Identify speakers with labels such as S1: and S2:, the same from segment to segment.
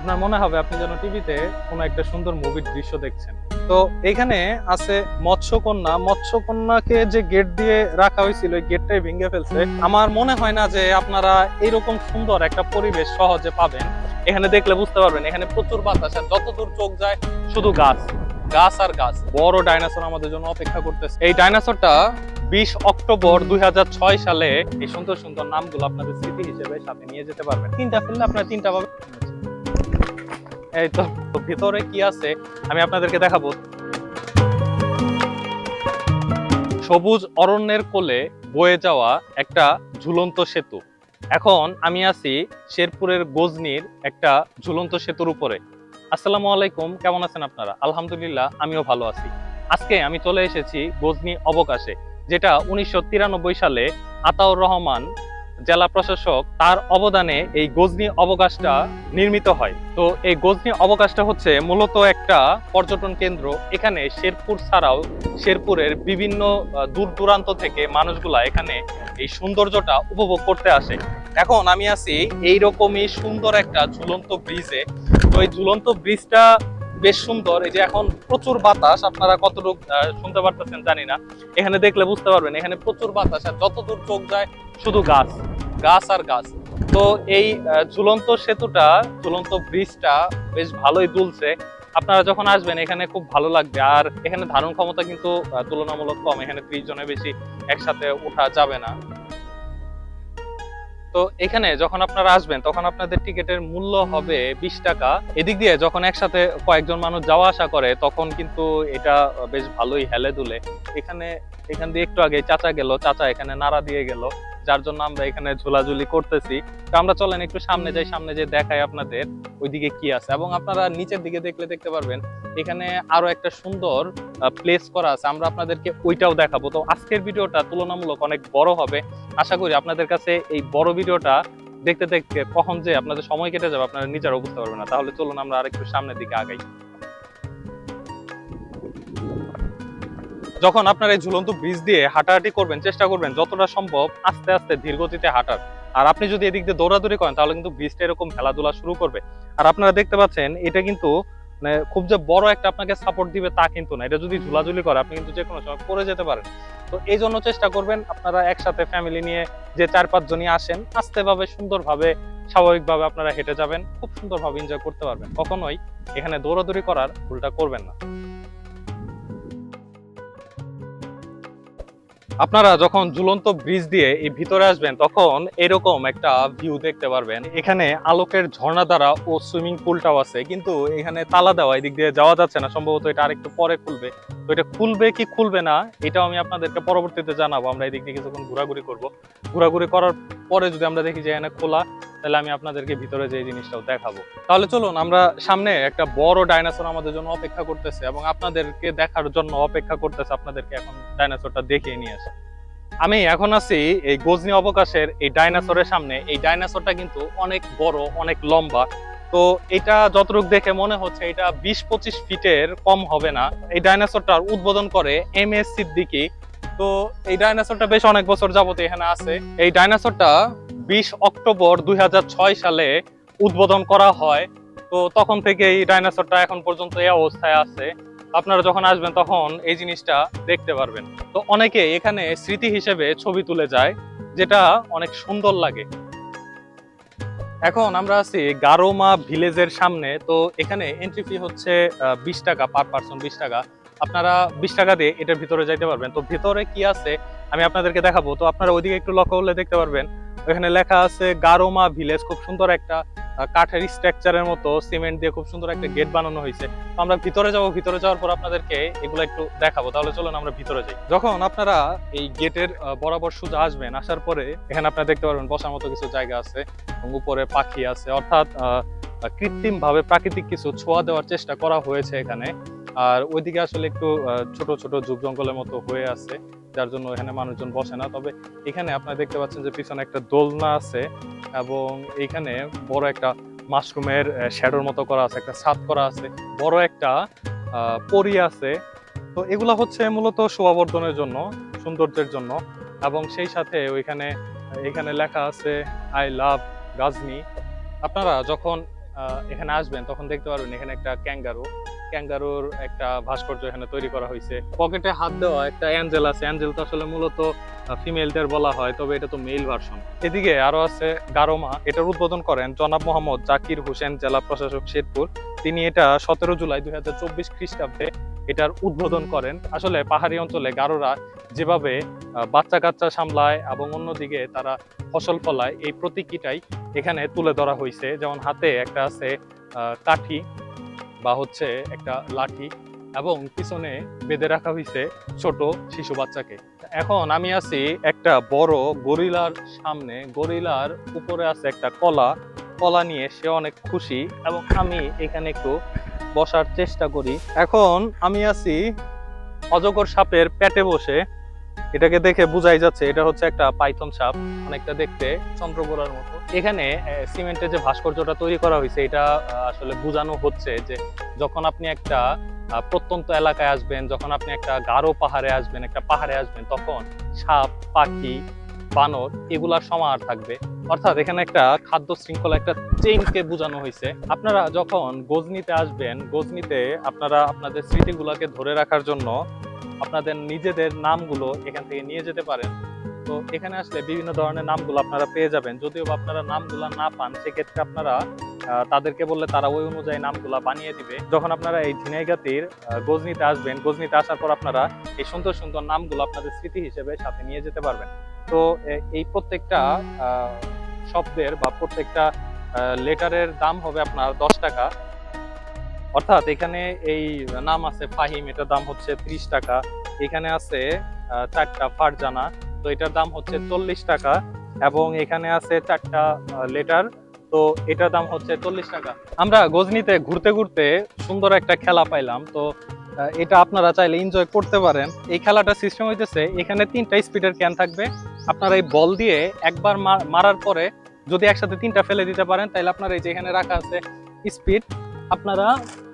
S1: আপনার মনে হবে আপনি যেন টিভিতে কোনো একটা সুন্দর মুভির দৃশ্য দেখছেন। তো এখানে আছে মৎস্যকন্যা। মৎস্যকন্যাকে যে গেট দিয়ে রাখা হয়েছিল ওই গেটটাই ভেঙে ফেলছে। আমার মনে হয় না যে আপনারা এরকম সুন্দর একটা পরিবেশ সহজে পাবেন। এখানে দেখলে বুঝতে পারবেন, এখানে প্রচুর বাতাস আর যতদূর চোখ যায় শুধু গাছ। গাছ আর গাছ। বড় ডাইনোসর আমাদের জন্য অপেক্ষা করতেছে। এই ডাইনোসরটা বিশ অক্টোবর দুই হাজার ছয় সালে এই সুন্দর সুন্দর নামগুলো আপনাদের স্মৃতি হিসেবে সাথে নিয়ে যেতে পারবেন। তিনটা ফেললে আপনার তিনটা পাবেন। এই তো ভিতরে কি আছে, আমি আপনাদেরকে দেখাবো। সবুজ অরণ্যের কোলে বয়ে যাওয়া একটা ঝুলন্ত সেতু। এখন আমি আছি শেরপুরের গজনির একটা ঝুলন্ত সেতুর উপরে। আসসালামু আলাইকুম, কেমন আছেন আপনারা? আলহামদুলিল্লাহ, আমিও ভালো আছি। আজকে আমি চলে এসেছি গজনি অবকাশে, যেটা উনিশশো তিরানব্বই সালে আতাউর রহমান জেলা প্রশাসক, তার অবদানে এই গজনি অবকাশটা নির্মিত হয়। তো এই গজনি অবকাশটা হচ্ছে মূলত একটা পর্যটন কেন্দ্র। এখানে শেরপুর ছাড়াও শেরপুরের বিভিন্ন দূর দূরান্ত থেকে মানুষগুলা এখানে এই সৌন্দর্যটা উপভোগ করতে আসে। এখন আমি আছি এইরকমই সুন্দর একটা ঝুলন্ত ব্রিজে। তো এই ঝুলন্ত ব্রিজটা বেশ সুন্দর। এই যে এখন প্রচুর বাতাস, আপনারা কতটুকু শুনতে পারতেছেন জানি না। এখানে দেখলে বুঝতে পারবেন, এখানে প্রচুর বাতাস আর যতদূর চোখ যায় শুধু গাছ। গাছ আর গাছ। তো এই ঝুলন্ত সেতুটা, ঝুলন্ত ব্রিজটা বেশ ভালোই দুলছে। আপনারা যখন আসবেন, এখানে খুব ভালো লাগবে। আর এখানে ধারণ ক্ষমতা কিন্তু তুলনামূলক কম। এখানে ত্রিশ জনের বেশি একসাথে ওঠা যাবে না। তো এখানে যখন আপনারা আসবেন, তখন আপনাদের টিকিটের মূল্য হবে বিশ টাকা। এদিক দিয়ে যখন একসাথে কয়েকজন মানুষ যাওয়া আসা করে, তখন কিন্তু এটা বেশ ভালোই হেলে দুলে। এখানে, এখান দিয়ে একটু আগে চাচা গেল। চাচা এখানে নাড়া দিয়ে গেল। যার জন্য আমরা এখানে ঝোলাঝুলি করতেছি। তো আমরা চলেন একটু সামনে যাই সামনে যে দেখাই আপনাদের ওইদিকে কি আছে। এবং আপনারা নিচের দিকে দেখলে দেখতে পারবেন এখানে আরও একটা সুন্দর প্লেস করা আছে। আমরা আপনাদেরকে ওইটাও দেখাবো। তো আজকের ভিডিওটা তুলনামূলক অনেক বড় হবে। আশা করি আপনাদের কাছে এই বড় ভিডিওটা দেখতে দেখতে কখন যে আপনাদের সময় কেটে যাবে আপনারা নিজেরাও বুঝতে পারবেন না। তাহলে চলুন আমরা আরেকটু সামনের দিকে আগাই। যখন আপনারা এই ঝুলন্ত ব্রিজ দিয়ে হাঁটাহাঁটি করবেন, চেষ্টা করবেন যতটা সম্ভব আস্তে আস্তে ধীর গতিতে হাঁটার। আর আপনি যদি এদিক দিয়ে দৌড়াদৌড়ি করেন, তাহলে কিন্তু ব্রিজটা এরকম খেলাধুলা শুরু করবে। আর আপনারা দেখতে পাচ্ছেন, এটা কিন্তু মানে খুব যে বড় একটা আপনাকে সাপোর্ট দিবে তা কিন্তু না। এটা যদি ঝুলাঝুলি করে, আপনি কিন্তু যে কোনো সময় পড়ে যেতে পারেন। তো এই জন্য চেষ্টা করবেন আপনারা একসাথে ফ্যামিলি নিয়ে যে চার পাঁচ জনই আসেন আস্তে ভাবে সুন্দরভাবে, স্বাভাবিকভাবে আপনারা হেঁটে যাবেন। খুব সুন্দরভাবে এনজয় করতে পারবেন। কখনোই এখানে দৌড়াদৌড়ি করার ভুলটা করবেন না। আপনারা যখন ঝুলন্ত ব্রিজ দিয়ে এই ভিতরে আসবেন, তখন এরকম একটা ভিউ দেখতে পারবেন। এখানে আলোকের ঝর্ণা দ্বারা ও সুইমিং পুলটাও আছে, কিন্তু এখানে তালা দেওয়া, এদিক দিয়ে যাওয়া যাচ্ছে না। সম্ভবত এটা আরেকটু পরে খুলবে। তো এটা খুলবে কি খুলবে না, এটাও আমি আপনাদেরকে পরবর্তীতে জানাব। আমরা এদিক দিয়ে কিছুক্ষণ ঘোরাঘুরি করব। ঘোরাঘুরি করার পরে যদি আমরা দেখি যে এখানে খোলা তাহলে আমি আপনাদেরকে ভিতরে যে জিনিসটাও দেখাবো। তাহলে চলুন, আমরা সামনে একটা বড় ডাইনোসর আমাদের জন্য অপেক্ষা করতেছে এবং আপনাদেরকে দেখার জন্য অপেক্ষা করতেছে আপনাদেরকে এখন ডাইনোসরটা দেখিয়ে নিয়ে আসে। আমি এখন আছি এই গজনি অবকাশের এই ডাইনোসরের সামনে। এই ডাইনোসরটা কিন্তু অনেক বড়, অনেক লম্বা। তো এটা যতটুকু দেখে মনে হচ্ছে, এটা বিশ পঁচিশ ফিটের কম হবে না। এই ডাইনোসরটার উদ্বোধন করে এম এস সিদ্দিকি। তো এই ডাইনোসরটা বেশ অনেক বছর যাবত এখানে আছে। এই ডাইনোসরটা বিশ অক্টোবর দুই সালে উদ্বোধন করা হয়। তো তখন থেকে এই ডাইনোসরটা এখন পর্যন্ত এই অবস্থায় আছে। আপনারা যখন আসবেন তখন এই জিনিসটা দেখতে পারবেন। তো অনেকে এখানে স্মৃতি হিসেবে ছবি তুলে যায়, যেটা অনেক সুন্দর লাগে। এখন আমরা আছি গারোমা ভিলেজের সামনে। তো এখানে এন্ট্রি ফি হচ্ছে বিশ টাকা পার পার্সন বিশ টাকা। আপনারা বিশ টাকা দিয়ে এটার ভিতরে যাইতে পারবেন। তো ভিতরে কি আছে আমি আপনাদেরকে দেখাবো। তো আপনারা ওইদিকে একটু লক্ষ্য করলে দেখতে পারবেন ওখানে লেখা আছে গারোমা ভিলেজ, খুব সুন্দর একটা কাঠের স্ট্রাকচারের মতো সিমেন্ট দিয়ে খুব সুন্দর একটা গেট বানানো হয়েছে। তো আমরা ভিতরে যাব, ভিতরে যাওয়ার পর আপনাদেরকে এগুলো একটু দেখাবো। তাহলে চলুন আমরা ভিতরে যাই। যখন আপনারা এই গেটের বরাবর সোজা আসবেন, আসার পরে এখানে আপনারা দেখতে পারবেন বসার মতো কিছু জায়গা আছে এবং উপরে পাখি আছে। অর্থাৎ কৃত্রিম ভাবে প্রাকৃতিক কিছু ছোঁয়া দেওয়ার চেষ্টা করা হয়েছে এখানে। আর ওইদিকে আসলে একটু ছোট ছোট যুগ জঙ্গলের মতো হয়ে আছে, যার জন্য এখানে মানুষজন বসে না। তবে এখানে আপনারা দেখতে পাচ্ছেন যে পিছনে একটা দোলনা আছে এবং এখানে বড় একটা মাশরুমের শ্যাডোর মতো করা আছে, একটা ছাদ করা আছে, বড় একটা পরি আছে। তো এগুলা হচ্ছে মূলত শোভাবর্ধনের জন্য, সৌন্দর্যের জন্য এবং সেই সাথে ওইখানে, এখানে লেখা আছে, আই লাভ গাজনি। আপনারা যখন এখানে আসবেন তখন দেখতে পারবেন এখানে একটা ক্যাঙ্গারু। ক্যাঙ্গারুর একটা ভাস্কর্য এখানে তৈরি করা হয়েছে। পকেটে হাত দেওয়া একটা অ্যাঞ্জেল আছে। অ্যাঞ্জেল তো আসলে মূলত ফিমেলদের বলা হয়, তবে এটা তো মেল ভার্সন। এদিকে আরও আছে গারোমা। এটার উদ্বোধন করেন জনাব মোহাম্মদ জাকির হোসেন, জেলা প্রশাসক শেরপুর। তিনি এটা সতেরো জুলাই দুই হাজার চব্বিশ খ্রিস্টাব্দে এটার উদ্বোধন করেন। আসলে পাহাড়ি অঞ্চলে গারোরা যেভাবে বাচ্চা কাচ্চা সামলায় এবং অন্যদিকে তারা ফসল ফলায়, এই প্রতীকীটাই এখানে তুলে ধরা হয়েছে। যেমন হাতে একটা আছে কাঠি। বা হচ্ছে একটা লাঠি এবং পিছনে বেঁধে রাখা হয়েছে ছোট শিশু বাচ্চাকে। এখন আমি আছি একটা বড় গরিলার সামনে। গরিলার উপরে আছে একটা কলা। কলা নিয়ে সে অনেক খুশি এবং আমি এখানে একটু বসার চেষ্টা করি। এখন আমি আছি অজগর সাপের পেটে বসে এটাকে দেখে বোঝাই যাচ্ছে এটা হচ্ছে একটা পাইথন সাপ, অনেকটা দেখতে চন্দ্রবোড়ার মতো। এখানে সিমেন্টের যে ভাস্কর্যটা তৈরি করা হয়েছে, এটা আসলে বোঝানো হচ্ছে যে যখন আপনি একটা প্রত্যন্ত এলাকায় আসবেন, যখন আপনি একটা গাঢ় পাহাড়ে আসবেন, একটা পাহাড়ে আসবেন, তখন সাপ, পাখি, বানর এগুলার সমাহার থাকবে। অর্থাৎ এখানে একটা খাদ্য শৃঙ্খলা, একটা চেইনকে বোঝানো হয়েছে। আপনারা যখন গজনিতে আসবেন, গজনিতে আপনারা আপনাদের স্মৃতিগুলোকে ধরে রাখার জন্য আপনাদের নিজেদের নামগুলো এখান থেকে নিয়ে যেতে পারেন। তো এখানে আসলে বিভিন্ন ধরনের নামগুলো আপনারা পেয়ে যাবেন। যদিও আপনারা নামগুলো না পান, সেক্ষেত্রে আপনারা তাদেরকে বললে তারা ওই অনুযায়ী নামগুলো বানিয়ে দিবে। যখন আপনারা এই ঝিনাইগাতির গজনিতে আসবেন, গজনিতে আসার পর আপনারা এই সুন্দর সুন্দর নামগুলো আপনাদের স্মৃতি হিসেবে সাথে নিয়ে যেতে পারবেন। তো এই প্রত্যেকটা শব্দের বা প্রত্যেকটা লেটারের দাম হবে আপনার দশ টাকা। অর্থাৎ এখানে এই নাম আছে ফাহিম, এটার দাম হচ্ছে ত্রিশ টাকা। এখানে আছে চারটা ফারজানা, তো এটার দাম হচ্ছে চল্লিশ টাকা এবং এখানে আছে চারটা লেটার, তো এটার দাম হচ্ছে চল্লিশ টাকা। আমরা গজনিতে ঘুরতে ঘুরতে সুন্দর একটা খেলা পাইলাম, তো এটা আপনারা চাইলে এনজয় করতে পারেন। এই খেলাটা সিস্টেম হইতেছে, এখানে তিনটা স্পিডের ক্যান থাকবে। আপনারা এই বল দিয়ে একবার মারার পরে যদি একসাথে তিনটা ফেলে দিতে পারেন তাহলে আপনারা এই যে এখানে রাখা আছে স্পিড আপনারা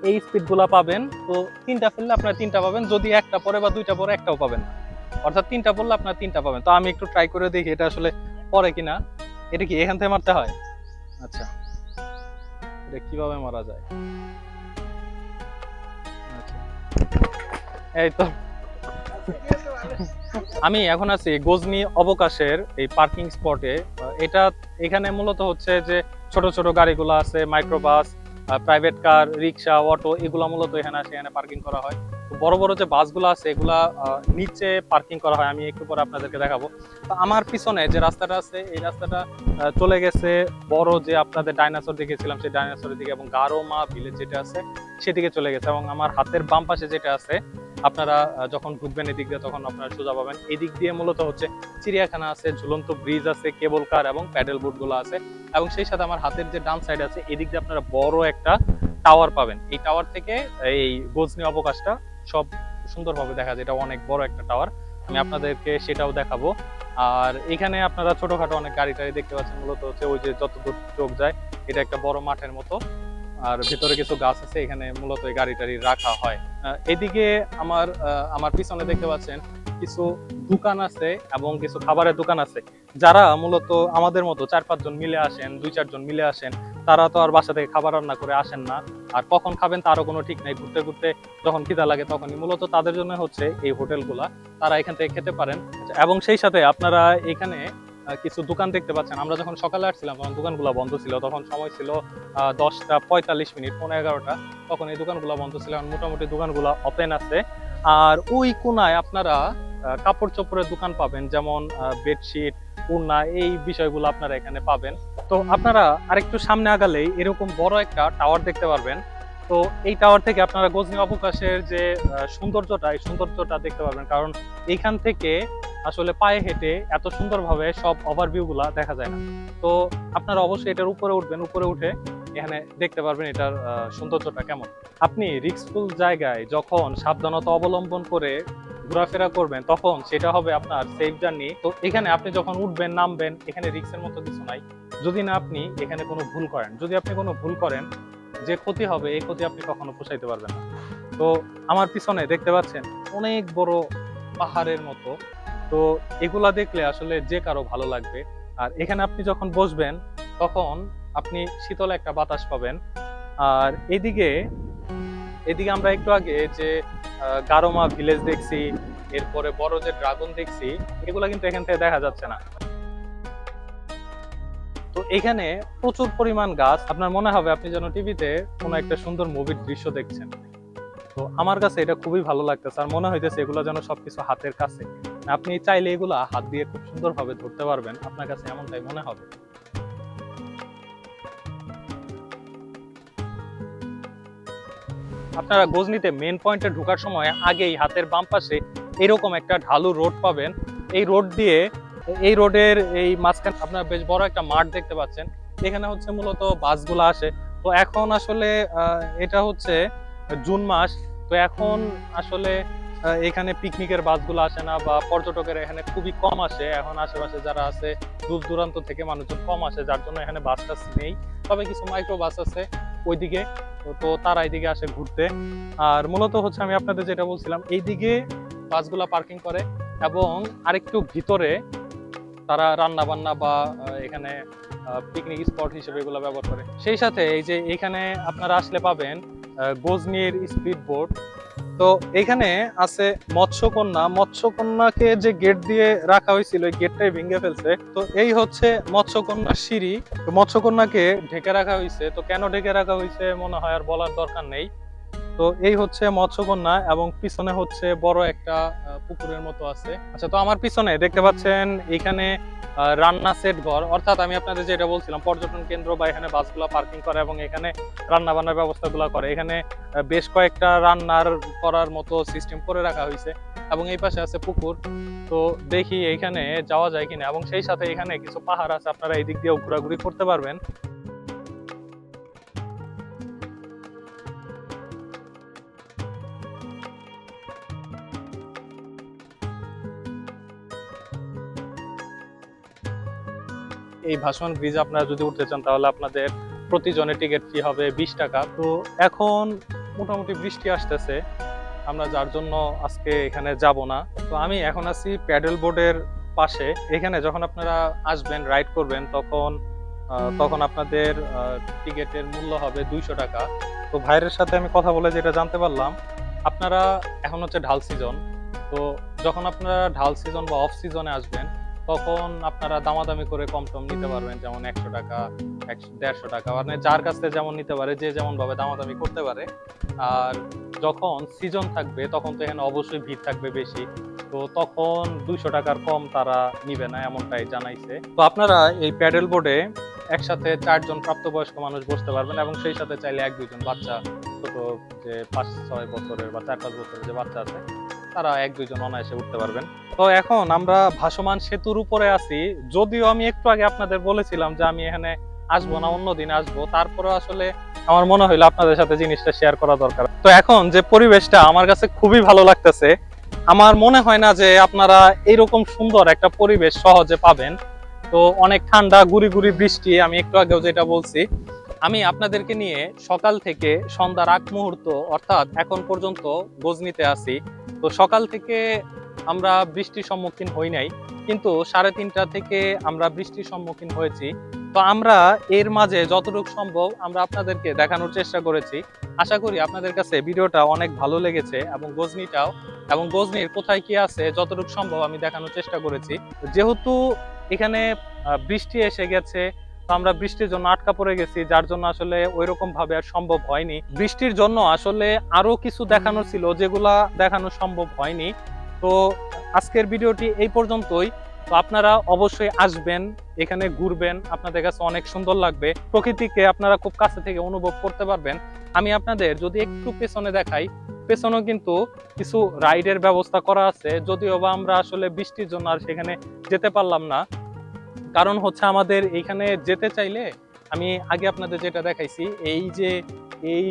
S1: এই স্পিডগুলা পাবেন। তো তিনটা ফেললে আপনারা তিনটা পাবেন, যদি একটা পরে বা দুইটা পরে একটাও পাবেন। অর্থাৎ তিনটা পড়লে আপনারা তিনটা পাবেন। তো আমি একটু ট্রাই করে দেখি এটা আসলে পরে কিনা। এটা কি এখান থেকে মারতে হয়? আচ্ছা। এটা কীভাবে মারা যায়? আচ্ছা। এই তো। আমি এখন আছি গজনি অবকাশের এই পার্কিং স্পটে এটা এখানে মূলত হচ্ছে যে ছোট ছোট গাড়িগুলো আছে microbus private car rickshaw auto এগুলো মূলত এখানে আসে, এখানে পার্কিং করা হয়। বড় বড় যে বাসগুলো আছে, এগুলা নিচে পার্কিং করা হয়, আমি একটু পরে আপনাদেরকে দেখাবো। তো আমার পিছনে যে রাস্তাটা আছে, এই রাস্তাটা চলে গেছে বড় যে আপনাদের ডাইনোসর দেখেছিলাম সেই ডাইনাসোরের দিকে এবং গারো মা ভিলেজ যেটা আছে, সেদিকে চলে গেছে এবং আমার হাতের বাম পাশে যেটা আছে আপনারা যখন ঢুকবেন এদিক দিয়ে তখন আপনারা সোজা পাবেন। এদিক দিয়ে মূলত হচ্ছে চিড়িয়াখানা আছে ঝুলন্ত ব্রিজ আছে কেবল কার এবং প্যাডেল বোটগুলো আছে। এবং সেই সাথে আমার হাতের যে ডান সাইড আছে এদিক দিয়ে আপনারা বড় একটা টাওয়ার পাবেন। এই টাওয়ার থেকে এই গজনি অবকাশটা সব সুন্দরভাবে দেখা যায়। এটা অনেক বড় একটা টাওয়ার আমি আপনাদেরকে সেটাও দেখাবো। আর এখানে আপনারা ছোটখাটো অনেক গাড়ি টাড়ি দেখতে পাচ্ছেন। মূলত হচ্ছে ওই যে যত দূর চোখ যায় এটা একটা বড় মাঠের মতো। আর ভিতরে কিছু গাছ আছে, এখানে মূলত গাড়ি টাড়ি রাখা হয়। এদিকে আমার আমার পিছনে দেখতে পাচ্ছেন কিছু দোকান আছে এবং কিছু খাবারের দোকান আছে। যারা মূলত আমাদের মতো চার পাঁচজন মিলে আসেন, দুই চারজন মিলে আসেন, তারা তো আর বাসা থেকে খাবার রান্না করে আসেন না। আর কখন খাবেন তারও কোনো ঠিক নাই। ঘুরতে ঘুরতে যখন খিদা লাগে তখনই। মূলত তাদের জন্য হচ্ছে এই হোটেলগুলা। তারা এখান থেকে খেতে পারেন। এবং সেই সাথে আপনারা এখানে কিছু দোকান দেখতে পাচ্ছেন। আমরা যখন সকালে আসছিলাম, তখন দোকানগুলো বন্ধ ছিল। তখন সময় ছিল দশটা পঁয়তাল্লিশ মিনিট পনেরো এগারোটা। তখন এই দোকানগুলো বন্ধ ছিল। এখন মোটামুটি দোকানগুলো ওপেন আছে। আর ওই কোনায় আপনারা কাপড় চোপড়ের দোকান পাবেন, যেমন বেডশিট উড়না, এই বিষয়গুলো আপনারা এখানে পাবেন। তো আপনারা আরেকটু সামনে আগালেই এরকম বড় একটা টাওয়ার দেখতে পারবেন। তো এই টাওয়ার থেকে আপনারা গজনি অবকাশের যে সৌন্দর্যটা, এই সৌন্দর্যটা দেখতে পারবেন কারণ এইখান থেকে আসলে পায়ে হেঁটে এত সুন্দরভাবে সব ওভারভিউ গুলা দেখা যায় না। তো আপনারা অবশ্যই এটার উপরে উঠবেন, উপরে উঠে এখানে দেখতে পারবেন এটার সৌন্দর্যটা কেমন। আপনি রিস্কফুল জায়গায় যখন সাবধানতা অবলম্বন করে ঘোরাফেরা করবেন, তখন সেটা হবে আপনার সেফ জার্নি তো এখানে আপনি যখন উঠবেন, নামবেন, এখানে রিস্কের মতো কিছু নাই। যদি না আপনি এখানে কোনো ভুল করেন, যদি আপনি কোনো ভুল করেন যে ক্ষতি হবে, এই ক্ষতি আপনি কখনো পোষাইতে পারবেন না। তো আমার পিছনে দেখতে পাচ্ছেন অনেক বড় পাহাড়ের মতো। তো এগুলা দেখলে আসলে যে কারও ভালো লাগবে। আর এখানে আপনি যখন বসবেন, তখন আপনি শীতল একটা বাতাস পাবেন। আর এদিকে এদিকে আমরা একটু আগে যে গারোমা ভিলেজ দেখছি, এরপরে বড় যে ড্রাগন দেখছি, এগুলো কিন্তু এখান থেকে দেখা যাচ্ছে না। তো এখানে প্রচুর পরিমাণ গাছ। আপনার মনে হবে আপনি যেন টিভিতে কোনো একটা সুন্দর মুভির দৃশ্য দেখছেন। তো আমার কাছে এটা খুবই ভালো লাগতেছে। আর মনে হইতেছে এগুলো যেন সবকিছু হাতের কাছে। আপনি চাইলে এগুলা হাত দিয়ে খুব সুন্দরভাবে ধরতে পারবেন। আপনার কাছে এমনটাই মনে হবে। আপনারা গজনিতে মেন পয়েন্টে ঢোকার সময় আগেই হাতের বাম পাশে এরকম একটা ঢালু রোড পাবেন। এই রোড দিয়ে এই রোডের এই মাঝখানে আপনার বেশ বড় একটা মাঠ দেখতে পাচ্ছেন। এখানে হচ্ছে মূলত বাসগুলো আসে। তো এখন আসলে এটা হচ্ছে জুন মাস। তো এখন আসলে এখানে পিকনিকের বাসগুলো আসে না বা পর্যটকের এখানে খুবই কম আসে। এখন আশেপাশে যারা আছে, দূর দূরান্ত থেকে মানুষজন কম আসে, যার জন্য এখানে বাস টাস নেই। তবে কিছু মাইক্রো বাস আছে ওইদিকে। তো তারা এইদিকে আসে ঘুরতে। আর মূলত হচ্ছে আমি আপনাদের যেটা বলছিলাম, এইদিকে বাসগুলা পার্কিং করে এবং আরেকটু ভিতরে তারা রান্না বান্না বা এখানে পিকনিক স্পট হিসেবে এগুলো ব্যবহার করে। সেই সাথে এই যে এখানে আপনারা আসলে পাবেন গজনির স্পিড বোট তো এখানে আছে মৎস্যকন্যা। মৎস্যকন্যাকে যে গেট দিয়ে রাখা হয়েছিল ওই গেটটাই ভেঙে ফেলছে। তো এই হচ্ছে মৎস্যকন্যার সিঁড়ি। মৎস্যকন্যাকে ঢেকে রাখা হয়েছে। তো কেন ঢেকে রাখা হয়েছে মনে হয় আর বলার দরকার নেই। তো এই হচ্ছে মৎস্যকন্যা এবং পিছনে হচ্ছে বড় একটা পুকুরের মতো আছে। আচ্ছা তো আমার পিছনে দেখতে পাচ্ছেন এখানে রান্না সেট ঘর। অর্থাৎ আমি আপনাদের যেটা বলছিলাম, পর্যটন কেন্দ্র বা এখানে বাসগুলো পার্কিং করে এবং এখানে রান্না বান্নার ব্যবস্থাগুলো করে। এখানে বেশ কয়েকটা রান্নার করার মতো সিস্টেম করে রাখা হয়েছে এবং এই পাশে আছে পুকুর। তো দেখি এখানে যাওয়া যায় কিনা এবং সেই সাথে এখানে কিছু পাহাড় আছে, আপনারা এই দিক দিয়েও ঘোরাঘুরি করতে পারবেন। এই ভাসমান ব্রিজ আপনারা যদি উঠতে চান, তাহলে আপনাদের প্রতিজনের টিকিট ফি হবে বিশ টাকা। তো এখন মোটামুটি বৃষ্টি আসতেছে, আমরা যার জন্য আজকে এখানে যাব না। তো আমি এখন আছি প্যাডেল বোর্ডের পাশে। এখানে যখন আপনারা আসবেন রাইড করবেন, তখন তখন আপনাদের টিকিটের মূল্য হবে দুইশো টাকা। তো ভাইয়ের সাথে আমি কথা বলে যেটা জানতে পারলাম, আপনারা এখন হচ্ছে ঢাল সিজন তো যখন আপনারা ঢাল সিজন বা অফ সিজনে আসবেন তখন আপনারা দামাদামি করে কম টম নিতে পারবেন যেমন একশো টাকা একশো দেড়শো টাকা। মানে যার কাছ থেকে যেমন নিতে পারে যে যেমন ভাবে দামাদামি করতে পারে। আর যখন সিজন থাকবে তখন তো এখানে অবশ্যই ভিড় থাকবে বেশি। তো তখন দুইশো টাকার কম তারা নিবে না এমনটাই জানাইছে। তো আপনারা এই প্যাডেল বোর্ডে একসাথে চারজন প্রাপ্তবয়স্ক মানুষ বসতে পারবেন এবং সেই সাথে চাইলে এক দুজন বাচ্চা ছোট যে পাঁচ ছয় বছরের বা চার পাঁচ বছরের যে বাচ্চা আছে তারা এক দুইজন অনায়াসে উঠতে পারবেন। তো এখন আমরা ভাসমান সেতুর উপরে আছি। যদিও আমি একটু আগে আপনাদের বলেছিলাম যে আমি এখানে আসব না, অন্য দিন আসব। তারপরে আসলে আমার মনে হইল আপনাদের সাথে জিনিসটা শেয়ার করা দরকার। তো এখন যে পরিবেশটা আমার কাছে খুবই ভালো লাগতেছে। আমার মনে হয় না যে আপনারা এরকম সুন্দর একটা পরিবেশ সহজে পাবেন। তো অনেক ঠান্ডা, গুড়ি গুড়ি বৃষ্টি, আমি একটু আগেও যেটা বলছি। আমি আপনাদেরকে নিয়ে সকাল থেকে সন্ধ্যার আগ মুহূর্ত, অর্থাৎ এখন পর্যন্ত গজনিতে আছি তো সকাল থেকে আমরা বৃষ্টির সম্মুখীন হই নাই, কিন্তু সাড়ে তিনটা থেকে আমরা বৃষ্টির সম্মুখীন হয়েছি। তো আমরা এর মাঝে যতটুকু সম্ভব আমরা আপনাদেরকে দেখানোর চেষ্টা করেছি। আশা করি আপনাদের কাছে ভিডিওটা অনেক ভালো লেগেছে এবং গজনিটাও এবং গজনির কোথায় কি আছে যতটুকু সম্ভব আমি দেখানোর চেষ্টা করেছি। যেহেতু এখানে বৃষ্টি এসে গেছে তো আমরা বৃষ্টির জন্য আটকা পড়ে গেছি, যার জন্য আসলে ওই রকম ভাবে আর সম্ভব হয়নি। বৃষ্টির জন্য আসলে আরও কিছু দেখানো ছিল, যেগুলা দেখানো সম্ভব হয়নি। তো আজকের ভিডিওটি এই পর্যন্তই। তো আপনারা অবশ্যই আসবেন, এখানে ঘুরবেন, আপনাদের কাছে অনেক সুন্দর লাগবে। প্রকৃতিকে আপনারা খুব কাছে থেকে অনুভব করতে পারবেন। আমি আপনাদের যদি একটু পেছনে দেখাই, পেছনেও কিন্তু কিছু রাইডের ব্যবস্থা করা আছে। যদিও বা আমরা আসলে বৃষ্টির জন্য আর সেখানে যেতে পারলাম না। কারণ হচ্ছে আমাদের এইখানে যেতে চাইলে আমি আগে আপনাদের যেটা দেখাইছি, এই যে এই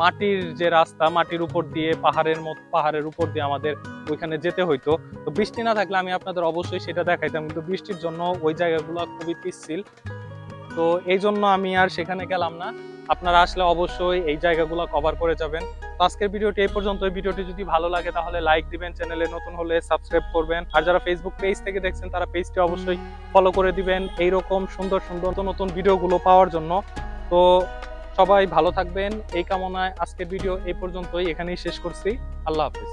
S1: মাটির যে রাস্তা, মাটির উপর দিয়ে, পাহাড়ের মত, পাহাড়ের উপর দিয়ে আমাদের ওইখানে যেতে হইতো। তো বৃষ্টি না থাকলে আমি আপনাদের অবশ্যই সেটা দেখাইতাম, কিন্তু বৃষ্টির জন্য ওই জায়গাগুলো খুবই পিচ্ছিল। তো এই জন্য আমি আর সেখানে গেলাম না। আপনারা আসলে অবশ্যই এই জায়গাগুলো কভার করে যাবেন। তো আজকের ভিডিওটি এই পর্যন্ত। এই ভিডিওটি যদি ভালো লাগে তাহলে লাইক দিবেন চ্যানেলে নতুন হলে সাবস্ক্রাইব করবেন। আর যারা ফেসবুক পেজ থেকে দেখছেন, তারা পেজটি অবশ্যই ফলো করে দিবেন এইরকম সুন্দর সুন্দর নতুন ভিডিওগুলো পাওয়ার জন্য। তো সবাই ভালো থাকবেন। এই কামনায় আজকের ভিডিও এই পর্যন্তই। এখানেই শেষ করছি। আল্লাহ হাফিজ।